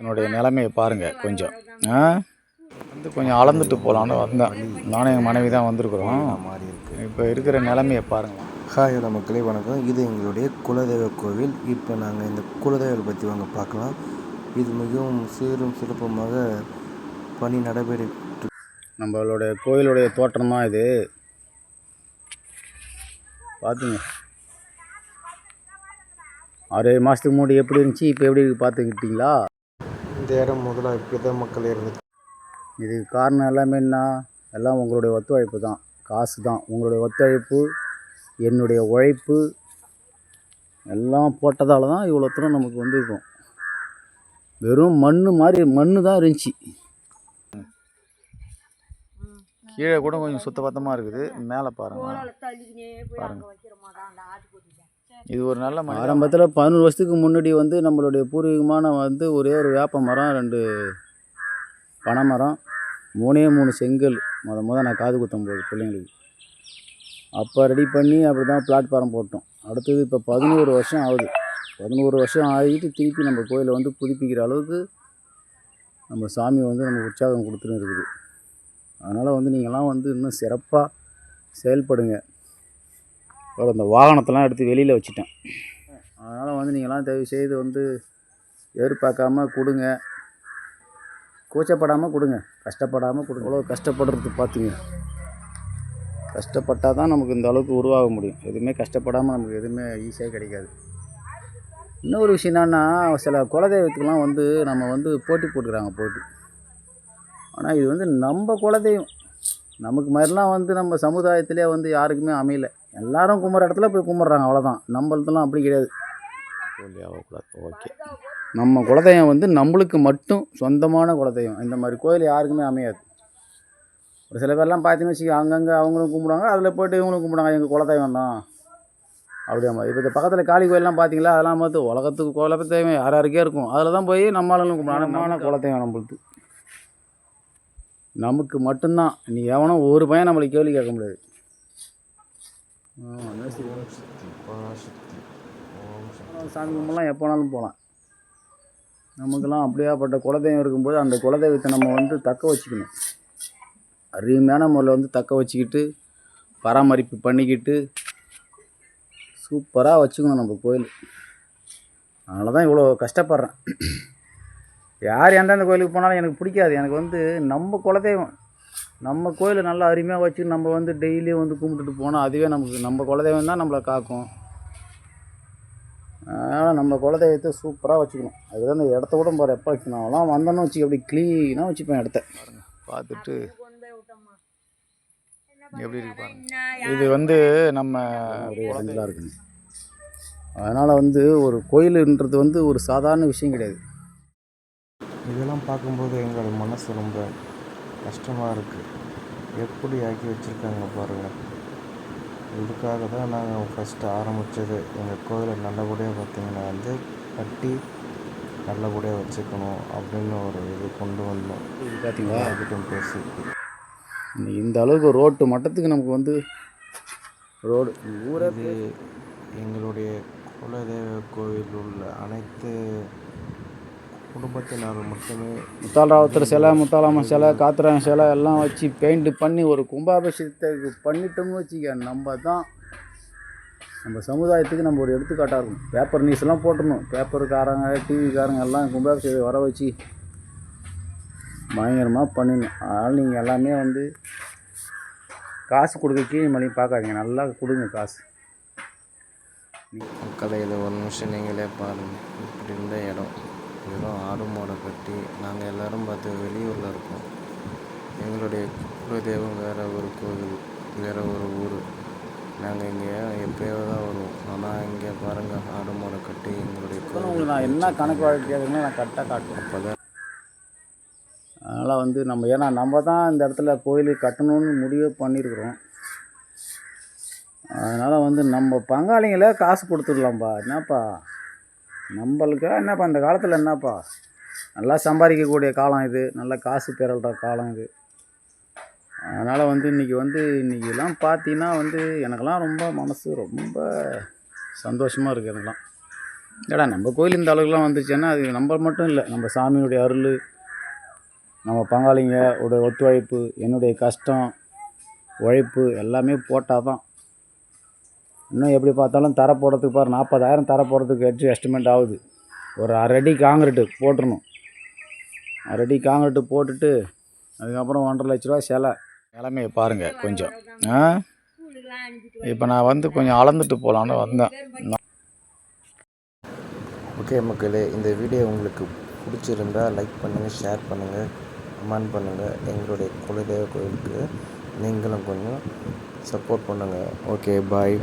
என்னுடைய நிலைமையை பாருங்கள் கொஞ்சம். ஆ? வந்து கொஞ்சம் அளந்துட்டு போகலான்னு வந்தேன். நானும் எங்கள் மனைவி தான் வந்திருக்குறோம். மாறி இருக்கு இப்போ இருக்கிற நிலைமையை பாருங்கள் ஹாய் மக்களே வணக்கம். இது எங்களுடைய குலதெய்வ கோவில். இப்போ நாங்கள் இந்த குலதெய்வத்தை பற்றி வாங்க பார்க்கலாம். இது மிகவும் சீரும் சிறப்புமாக பணி நடைபெற்று நம்மளுடைய கோயிலுடைய தோற்றம் தான் இது? பார்த்துங்க ஆறு மாதத்துக்கு முன்னாடி எப்படி இருந்துச்சு? இப்போ எப்படி இருக்கு? பார்த்துக்கிட்டிங்களா முதல்ல இப்படி தான் மக்கள் இருந்துச்சு. இதுக்கு காரணம் எல்லாமே என்ன? எல்லாம் உங்களுடைய ஒத்துழைப்பு தான். காசு தான். உங்களுடைய ஒத்துழைப்பு என்னுடைய உழைப்பு எல்லாம் போட்டதால தான் இவ்வளோ தூரம் நமக்கு வந்து இருக்கும். வெறும் மண் மாதிரி மண்ணு தான் இருந்துச்சு. கீழே கூட கொஞ்சம் சுத்தபத்தமாக இருக்குது. மேலே பாருங்கள் பாருங்க. இது ஒரு நல்ல ஆரம்பத்தில் பதினோரு வருஷத்துக்கு முன்னாடி வந்து நம்மளுடைய பூர்வீகமான வந்து ஒரே ஒரு வேப்ப மரம் ரெண்டு பனை மரம் மூணே மூணு செங்கல். முத முத நான் காது குத்தும் போது பிள்ளைங்களுக்கு. அப்போ ரெடி பண்ணி அப்படி தான் பிளாட்ஃபாரம் போட்டோம். அடுத்தது இப்போ பதினோரு வருஷம் ஆகுது. பதினோரு வருஷம் ஆகிட்டு திருப்பி நம்ம கோயிலை வந்து புதுப்பிக்கிற அளவுக்கு நம்ம சாமி வந்து நம்ம உற்சாகம் கொடுத்துன்னு இருக்குது. அதனால் வந்து நீங்களாம் வந்து இன்னும் சிறப்பாக செயல்படுங்க. அப்புறம் இந்த வாகனத்தெல்லாம் எடுத்து வெளியில் வச்சுட்டேன். அதனால் வந்து நீங்களாம் தயவு செய்து வந்து எதிர்பார்க்காம கொடுங்க. கூச்சப்படாமல் கொடுங்க. கஷ்டப்படாமல் கொடுங்க. அவ்வளோ கஷ்டப்படுறது பார்த்துங்க கஷ்டப்பட்டால் தான் நமக்கு இந்த அளவுக்கு உருவாக முடியும். எதுவுமே கஷ்டப்படாமல் நமக்கு எதுவுமே ஈஸியாக கிடைக்காது. இன்னொரு விஷயம் என்னன்னா சில குலதெய்வத்துக்கெலாம் வந்து நம்ம வந்து போட்டி போட்டுக்கிறாங்க போட்டி. ஆனால் இது வந்து நம்ம குலதெய்வம். நமக்கு மாதிரிலாம் வந்து நம்ம சமுதாயத்திலே வந்து யாருக்குமே அமையலை. எல்லாரும் கும்பிட்ற இடத்துல போய் கும்பிட்றாங்க அவ்வளோதான் நம்மளதெல்லாம் அப்படி கிடையாது. ஆகக்கூடாது ஓகே நம்ம குலதெய்வம் வந்து நம்மளுக்கு மட்டும் சொந்தமான குலதெய்வம். இந்த மாதிரி கோயில் யாருக்குமே அமையாது. ஒரு சில பேர்லாம் பார்த்தீங்கன்னு வச்சுக்கோ அங்கங்கே அவங்களும் கும்பிடுவாங்க அதில் போய்ட்டு இவங்களும் கும்பிடுவாங்க எங்கள் குலதெய்வம் தான். அப்படியே இப்போ இந்த பக்கத்தில் காளி கோயிலெலாம் பார்த்தீங்களா அதெல்லாம் பார்த்து உலகத்துக்கு குலதெய்வம் யார் யாருக்கே இருக்கும். அதில் தான் போய் நம்ம ஆளுங்களும் கும்பிடுவாங்க குலதெய்வம் நம்மளுக்கு நமக்கு மட்டும்தான். நீ எவனோ ஒரு பையன் நம்மளுக்கு கேள்வி கேட்க முடியாது. சாமி கும்பிடலாம் எப்போ வேணாலும் போகலாம் நமக்கெல்லாம் அப்படியாப்பட்ட குலதெய்வம் இருக்கும்போது அந்த குலதெய்வத்தை நம்ம வந்து தக்க வச்சுக்கணும். அருமையான முறையில் வந்து தக்க வச்சுக்கிட்டு பராமரிப்பு பண்ணிக்கிட்டு சூப்பராக வச்சுக்கணும் நம்ம கோயில். அதனால தான் இவ்வளோ கஷ்டப்படுறேன். யார் எந்தெந்த கோயிலுக்கு போனாலும் எனக்கு பிடிக்காது. எனக்கு வந்து நம்ம குலதெய்வம் நம்ம கோயிலை நல்லா அருமையாக வச்சு நம்ம வந்து டெய்லியும் வந்து கும்பிட்டுட்டு போனால் அதுவே நமக்கு நம்ம குலதெய்வம் தான் நம்மளை காக்கும். அதனால் நம்ம குலதெய்வத்தை சூப்பராக வச்சுக்கணும். அதுதான் இந்த இடத்த கூட பாரு எப்போ வைக்கணும் அவெல்லாம் வந்தோன்னு வச்சு அப்படி க்ளீனாக வச்சுப்பேன் இடத்த. பார்த்துட்டு எப்படி இருக்கு பாருங்க. இது வந்து நம்ம குழந்தைலாம் இருக்குங்க. அதனால் வந்து ஒரு கோயிலுன்றது வந்து ஒரு சாதாரண விஷயம் கிடையாது. இதெல்லாம் பார்க்கும்போது எங்கள் மனசு ரொம்ப கஷ்டமாக இருக்குது எப்படி ஆக்கி வச்சுருக்காங்க பாருங்கள் இதுக்காக தான் நாங்கள் ஃபஸ்ட்டு ஆரம்பித்தது எங்கள் கோயிலை நல்லபடியாக பார்த்தீங்கன்னா வந்து கட்டி நல்லபடியாக வச்சுக்கணும் அப்படின்னு ஒரு இது கொண்டு வந்தோம். பார்த்தீங்களா? யார்கிட்டையும் பேசி. இந்த அளவுக்கு ரோட்டு மட்டத்துக்கு நமக்கு வந்து ரோடு ஊரே எங்களுடைய குலதெய்வ கோவில் உள்ள அனைத்து குடும்பத்தினர் மட்டுமே. முத்தாலராவத்தர் சிலை முத்தாலாமன் சிலை காத்திராயன் சிலை எல்லாம் வச்சு பெயிண்ட் பண்ணி ஒரு கும்பாபிஷேகத்துக்கு பண்ணிட்டோம்னு வச்சுக்க நம்ம தான் நம்ம சமுதாயத்துக்கு நம்ம ஒரு எடுத்துக்காட்டாக இருக்கும். பேப்பர் நியூஸ்லாம் போட்டுடணும். பேப்பருக்காரங்க டிவிக்காரங்க எல்லாம் கும்பாபிஷேகம் வர வச்சு பயங்கரமாக பண்ணிடணும். அதனால் நீங்கள் எல்லாமே வந்து காசு கொடுக்க கீழ் மலையும் பார்க்காதீங்க. நல்லா கொடுங்க காசு. மக்களை இதை ஒரு நிமிஷம் நீங்களே பாருங்கள் இப்படி இருந்த இடம். வெறும் ஆடு மாடை கட்டி நாங்கள் எல்லாரும் பார்த்து வெளியூரில் இருக்கோம். எங்களுடைய குலதெய்வம் வேறு ஒரு கோவில் வேறு ஒரு ஊர். நாங்கள் இங்கே எப்பயோ தான் வருவோம். ஆனால் இங்கே பாருங்கள் ஆடு மாடை கட்டி எங்களுடைய உங்களுக்கு நான் என்ன கணக்கு வழக்கு கேட்குறேன்னு நான் கரெக்டாக காட்டுவேன் அப்போ தான் அதனால் வந்து நம்ம ஏன்னா நம்ம தான் இந்த இடத்துல கோயில் கட்டணும்னு முடிவே பண்ணியிருக்கிறோம். அதனால் வந்து நம்ம பங்காளிங்களே காசு கொடுத்துடலாம்ப்பா என்னப்பா? நம்மளுக்கு என்னப்பா இந்த காலத்தில் என்னப்பா? நல்லா சம்பாதிக்கக்கூடிய காலம் இது. நல்லா காசு பெறல்ற காலம் இது. அதனால் வந்து இன்றைக்கி வந்து இன்றைக்கெல்லாம் பார்த்தீங்கன்னா வந்து எனக்கெல்லாம் ரொம்ப மனசு ரொம்ப சந்தோஷமாக இருக்குது எனக்கெல்லாம். ஏடா நம்ம கோயில் இந்த அளவுக்குலாம் வந்துச்சுன்னா அது நம்ம மட்டும் இல்லை நம்ம சாமியுடைய அருள் நம்ம பங்காளிங்க உடைய ஒத்துழைப்பு என்னுடைய கஷ்டம் உழைப்பு எல்லாமே போட்டால் தான் இன்னும் எப்படி பார்த்தாலும் தர போடுறதுக்கு பாரு நாற்பதாயிரம் தர போடுறதுக்கு எட்டு எஸ்டிமேட் ஆகுது. ஒரு அரை காங்கிரீட்டு போட்டுறணும். அரை காங்கிரீட்டு போட்டுட்டு அதுக்கப்புறம் ஒன்றரை லட்ச ரூபா சிலை. நிலமையை பாருங்கள் கொஞ்சம். ஆ? இப்போ நான் வந்து கொஞ்சம் அளந்துட்டு போகலான்னு வந்தேன். ஓகே மக்களே இந்த வீடியோ உங்களுக்கு பிடிச்சிருந்தா லைக் பண்ணுங்கள் ஷேர் பண்ணுங்கள் கமெண்ட் பண்ணுங்கள் எங்களுடைய குலதெய்வ கோயிலுக்கு நீங்களும் கொஞ்சம் சப்போர்ட் பண்ணுங்கள் ஓகே பாய்